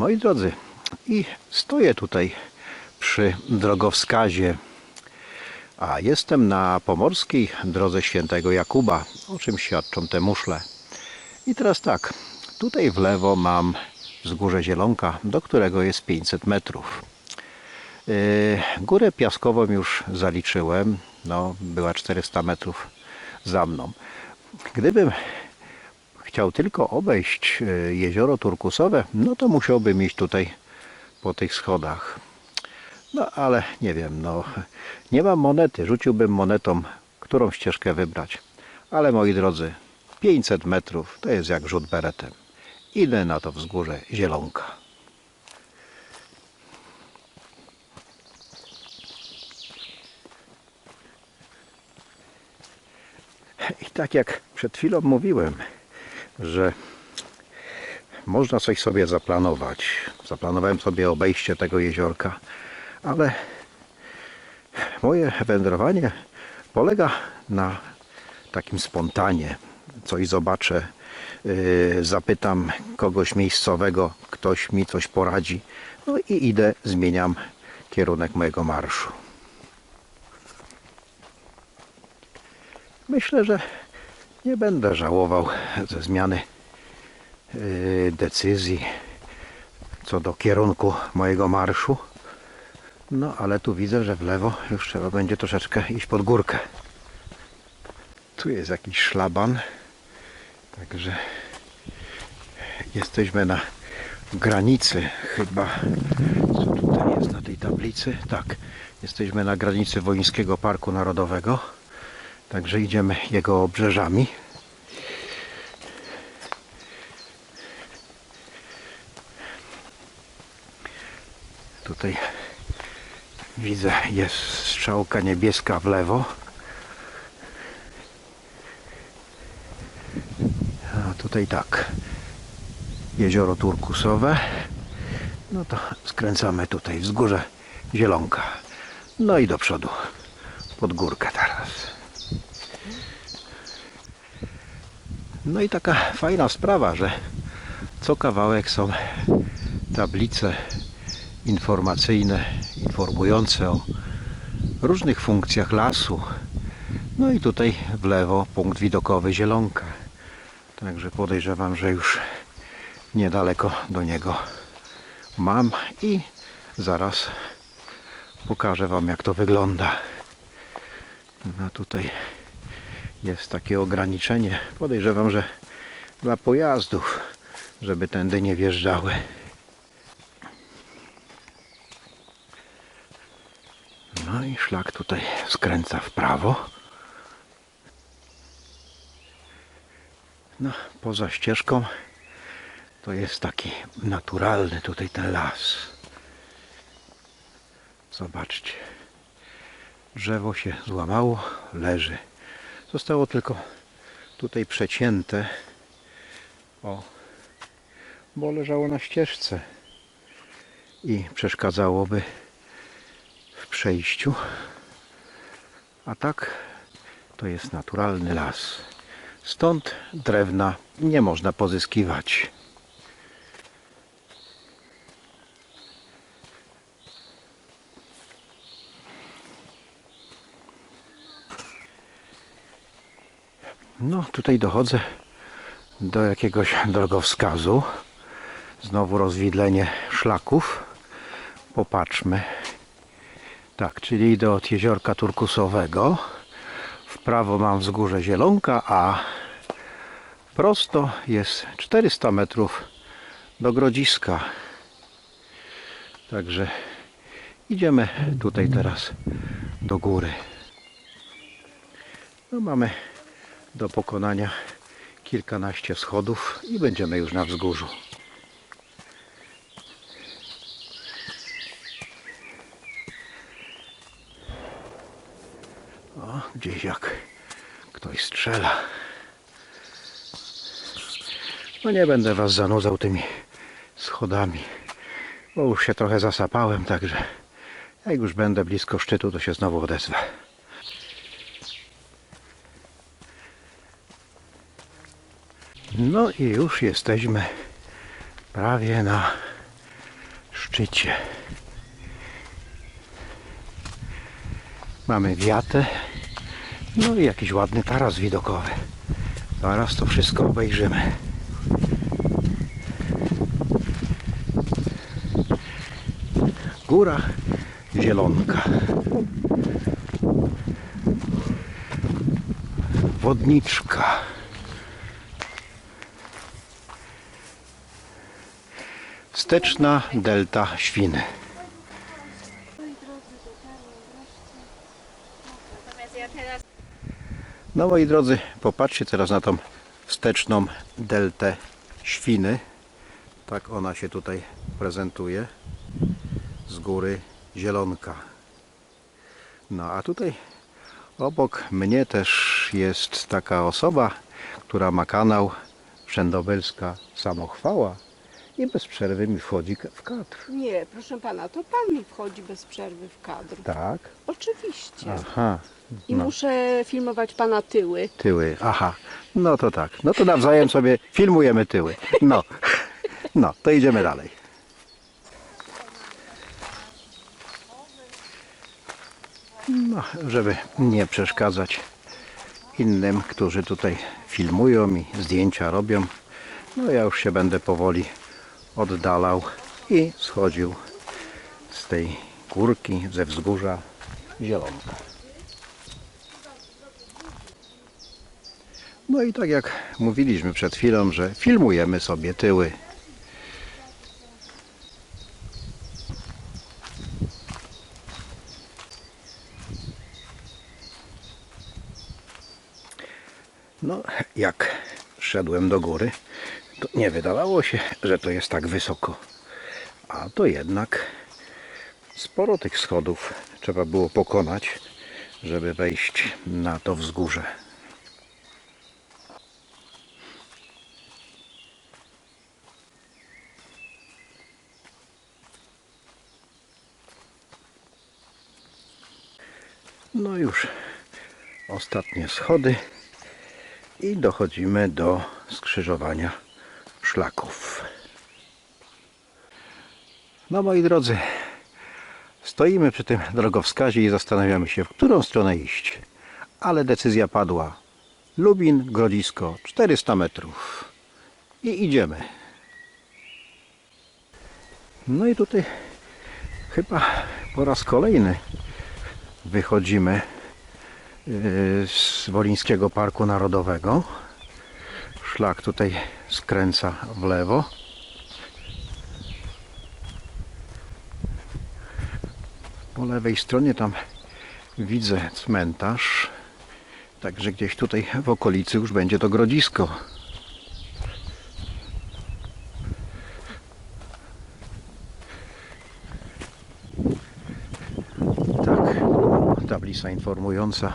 Moi drodzy, i stoję tutaj przy drogowskazie, a jestem na pomorskiej drodze świętego Jakuba, o czym świadczą te muszle. I teraz tak, tutaj w lewo mam wzgórze Zielonka, do którego jest 500 metrów. Yy, Górę piaskową już zaliczyłem, no była 400 metrów za mną. Gdybym chciał tylko obejść e, jezioro turkusowe, no to musiałbym iść tutaj po tych schodach. No ale nie wiem, no nie mam monety, rzuciłbym monetą, którą ścieżkę wybrać. Ale moi drodzy, 500 metrów to jest jak rzut beretem. Idę na to wzgórze Zielonka. I tak jak przed chwilą mówiłem, że można coś sobie zaplanować. Zaplanowałem sobie obejście tego jeziorka, ale moje wędrowanie polega na takim spontanie. Coś zobaczę, yy, zapytam kogoś miejscowego, ktoś mi coś poradzi, no i idę, zmieniam kierunek mojego marszu. Myślę, że nie będę żałował ze zmiany yy, decyzji co do kierunku mojego marszu. No ale tu widzę, że w lewo już trzeba będzie troszeczkę iść pod górkę. Tu jest jakiś szlaban. Także jesteśmy na granicy chyba. Co tutaj jest na tej tablicy? Tak, jesteśmy na granicy Wołyńskiego Parku Narodowego. Także idziemy jego obrzeżami. Tutaj widzę jest strzałka niebieska w lewo. A tutaj tak. Jezioro turkusowe. No to skręcamy tutaj wzgórze Zielonka. No i do przodu. Pod górkę teraz. No i taka fajna sprawa, że co kawałek są tablice informacyjne, informujące o różnych funkcjach lasu. No i tutaj w lewo punkt widokowy Zielonka. Także podejrzewam, że już niedaleko do niego mam i zaraz pokażę Wam jak to wygląda. No tutaj jest takie ograniczenie. Podejrzewam, że dla pojazdów, żeby tędy nie wjeżdżały. No i szlak tutaj skręca w prawo. No, poza ścieżką to jest taki naturalny tutaj ten las. Zobaczcie. Drzewo się złamało, leży. Zostało tylko tutaj przecięte. O, bo leżało na ścieżce i przeszkadzałoby w przejściu. A tak to jest naturalny las. Stąd drewna nie można pozyskiwać. No, tutaj dochodzę do jakiegoś drogowskazu. Znowu rozwidlenie szlaków. Popatrzmy. Tak, czyli idę od jeziorka turkusowego. W prawo mam wzgórze Zielonka, a prosto jest 400 metrów do Grodziska. Także idziemy tutaj teraz do góry. No mamy do pokonania kilkanaście schodów i będziemy już na wzgórzu. O, gdzieś jak ktoś strzela. No nie będę Was zanudzał tymi schodami, bo już się trochę zasapałem, także jak już będę blisko szczytu, to się znowu odezwę. No i już jesteśmy prawie na szczycie. Mamy wiatę, no i jakiś ładny taras widokowy. Zaraz to wszystko obejrzymy. Góra Zielonka. Wodniczka. Wsteczna delta Świny. No moi drodzy, popatrzcie teraz na tą wsteczną deltę Świny. Tak ona się tutaj prezentuje. Z góry Zielonka. No a tutaj obok mnie też jest taka osoba, która ma kanał Wszędobylska Samochwała i bez przerwy mi wchodzi w kadr. Nie, proszę pana, to pan mi wchodzi bez przerwy w kadr. Tak? Oczywiście. Aha. I no. muszę filmować pana tyły. Tyły, aha. No to tak. No to nawzajem sobie filmujemy tyły. No. No, to idziemy dalej. No, żeby nie przeszkadzać innym, którzy tutaj filmują i zdjęcia robią. No ja już się będę powoli oddalał i schodził z tej górki, ze wzgórza Zielonka. No i tak jak mówiliśmy przed chwilą, że filmujemy sobie tyły. No, jak szedłem do góry, nie wydawało się, że to jest tak wysoko. A to jednak sporo tych schodów trzeba było pokonać, żeby wejść na to wzgórze. No już ostatnie schody i dochodzimy do skrzyżowania szlaków. No moi drodzy, stoimy przy tym drogowskazie i zastanawiamy się, w którą stronę iść. Ale decyzja padła. Lubin, Grodzisko, 400 metrów. I idziemy. No i tutaj chyba po raz kolejny wychodzimy yy, z Wolińskiego Parku Narodowego. Szlak tutaj skręca w lewo. Po lewej stronie tam widzę cmentarz. Także gdzieś tutaj w okolicy już będzie to grodzisko. Tak, tablica informująca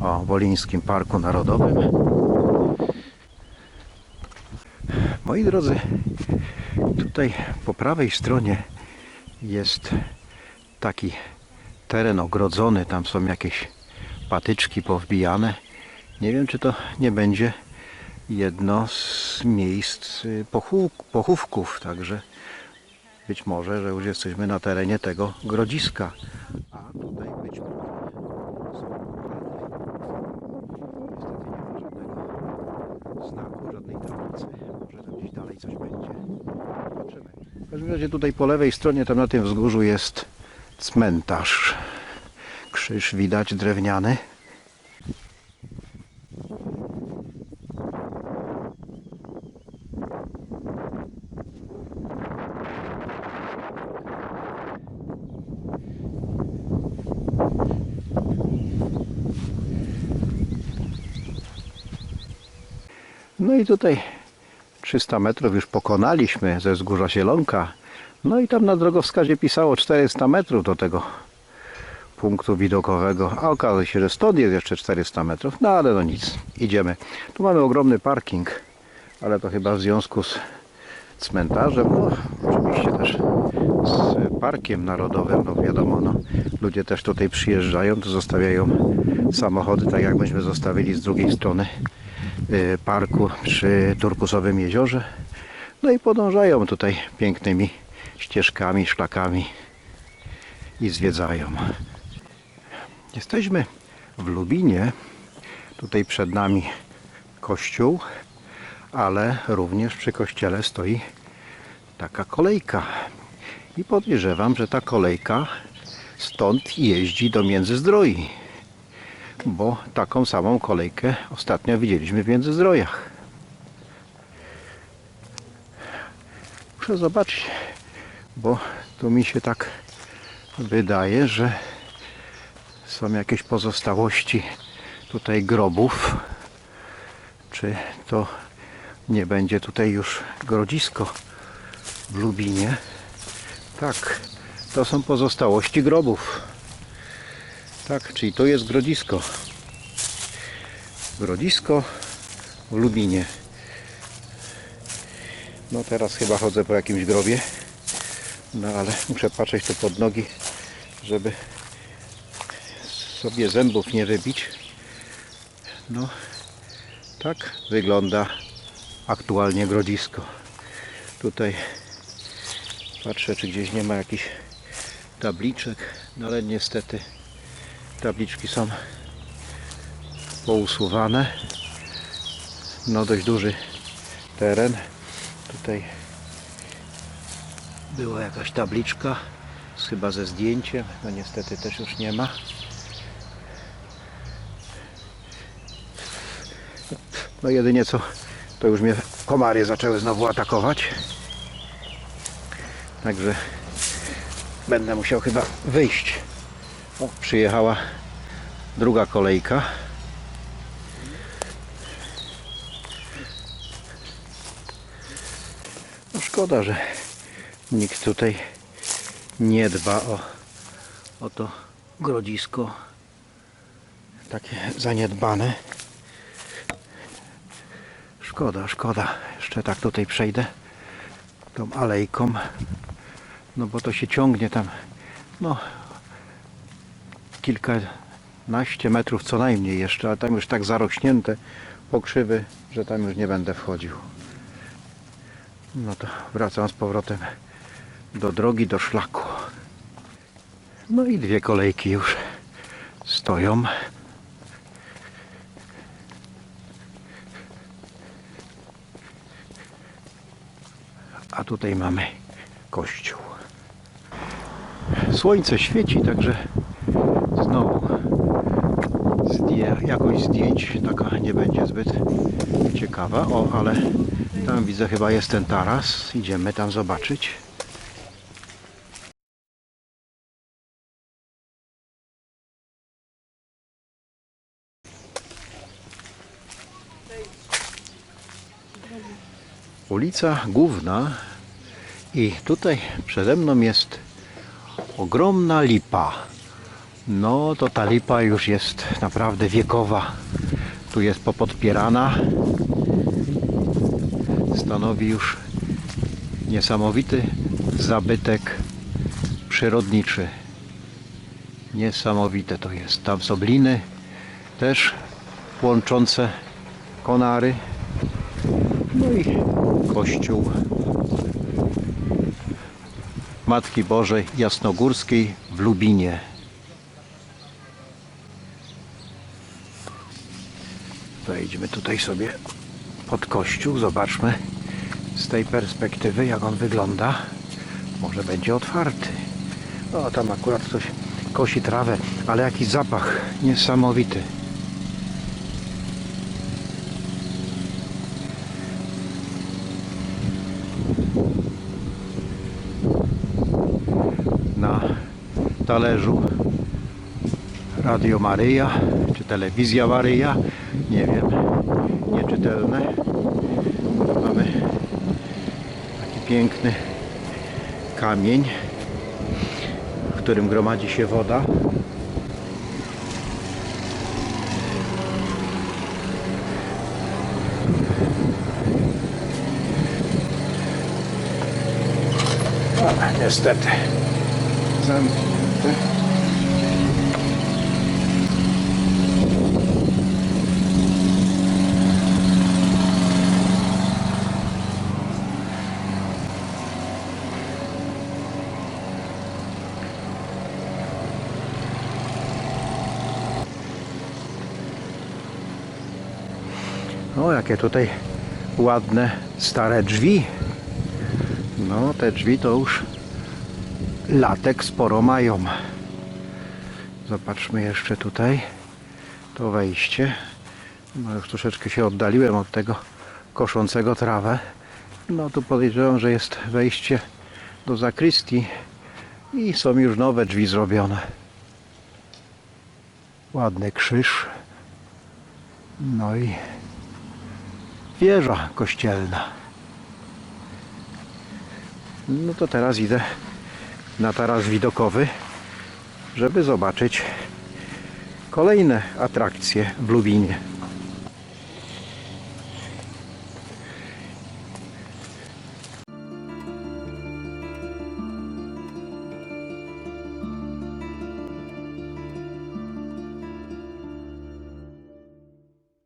o Wolińskim Parku Narodowym. Moi drodzy, tutaj po prawej stronie jest taki teren ogrodzony, tam są jakieś patyczki powbijane. Nie wiem, czy to nie będzie jedno z miejsc y, pochówków, także być może, że już jesteśmy na terenie tego grodziska. A tutaj być może są plany. Niestety nie ma żadnego znaku, żadnej tablicy. Może tam gdzieś dalej coś będzie. Zobaczymy. W każdym razie tutaj po lewej stronie, tam na tym wzgórzu jest cmentarz. Krzyż widać drewniany. No i tutaj 300 metrów już pokonaliśmy ze wzgórza Zielonka. No i tam na drogowskazie pisało 400 metrów do tego punktu widokowego, a okazało się, że stąd jest jeszcze 400 metrów, no ale no nic, idziemy. Tu mamy ogromny parking, ale to chyba w związku z cmentarzem, no oczywiście też z parkiem narodowym, no wiadomo, no, ludzie też tutaj przyjeżdżają, tu zostawiają samochody, tak jak myśmy zostawili z drugiej strony parku przy Turkusowym Jeziorze. No i podążają tutaj pięknymi ścieżkami, szlakami i zwiedzają. Jesteśmy w Lubinie. Tutaj przed nami kościół, ale również przy kościele stoi taka kolejka. I podejrzewam, że ta kolejka stąd jeździ do Międzyzdroi, bo taką samą kolejkę ostatnio widzieliśmy w Międzyzdrojach. Muszę zobaczyć, bo tu mi się tak wydaje, że są jakieś pozostałości tutaj grobów. Czy to nie będzie tutaj już grodzisko w Lubinie? Tak, to są pozostałości grobów. Tak, czyli to jest grodzisko. Grodzisko w Lubinie. No teraz chyba chodzę po jakimś grobie. No ale muszę patrzeć tu pod nogi, żeby sobie zębów nie wybić. No, tak wygląda aktualnie grodzisko. Tutaj patrzę, czy gdzieś nie ma jakichś tabliczek, no ale niestety tabliczki są pousuwane. No dość duży teren. Tutaj była jakaś tabliczka, chyba ze zdjęciem, no niestety też już nie ma. No jedynie co, to już mnie komary zaczęły znowu atakować. Także będę musiał chyba wyjść. O, przyjechała druga kolejka. No szkoda, że nikt tutaj nie dba o, o to grodzisko takie zaniedbane. Szkoda, szkoda. Jeszcze tak tutaj przejdę tą alejką. No bo to się ciągnie tam no kilkanaście metrów co najmniej jeszcze, ale tam już tak zarośnięte pokrzywy, że tam już nie będę wchodził. No to wracam z powrotem do drogi, do szlaku. No i dwie kolejki już stoją. A tutaj mamy kościół. Słońce świeci, także jakość zdjęć taka nie będzie zbyt ciekawa. O, ale tam widzę chyba jest ten taras. Idziemy tam zobaczyć. Ulica Główna i tutaj przede mną jest ogromna lipa. No to ta lipa już jest naprawdę wiekowa. Tu jest popodpierana. Stanowi już niesamowity zabytek przyrodniczy. Niesamowite to jest. Tam są liny też łączące konary. No i kościół Matki Bożej Jasnogórskiej w Lubinie. Wejdźmy tutaj sobie pod kościół, zobaczmy z tej perspektywy jak on wygląda. Może będzie otwarty. O, tam akurat ktoś kosi trawę, ale jaki zapach niesamowity. na talerzu Radio Maryja czy Telewizja Maryja, nie wiem, nieczytelne. Mamy taki piękny kamień, w którym gromadzi się woda. Niestety zamknięte. O, jakie tutaj ładne, stare drzwi. No, te drzwi to już latek sporo mają. Zobaczmy jeszcze tutaj to wejście. No już troszeczkę się oddaliłem od tego koszącego trawę. No tu podejrzewam, że jest wejście do zakrystii i są już nowe drzwi zrobione. Ładny krzyż. No i wieża kościelna. No to teraz idę na taras widokowy, żeby zobaczyć kolejne atrakcje w Lubinie.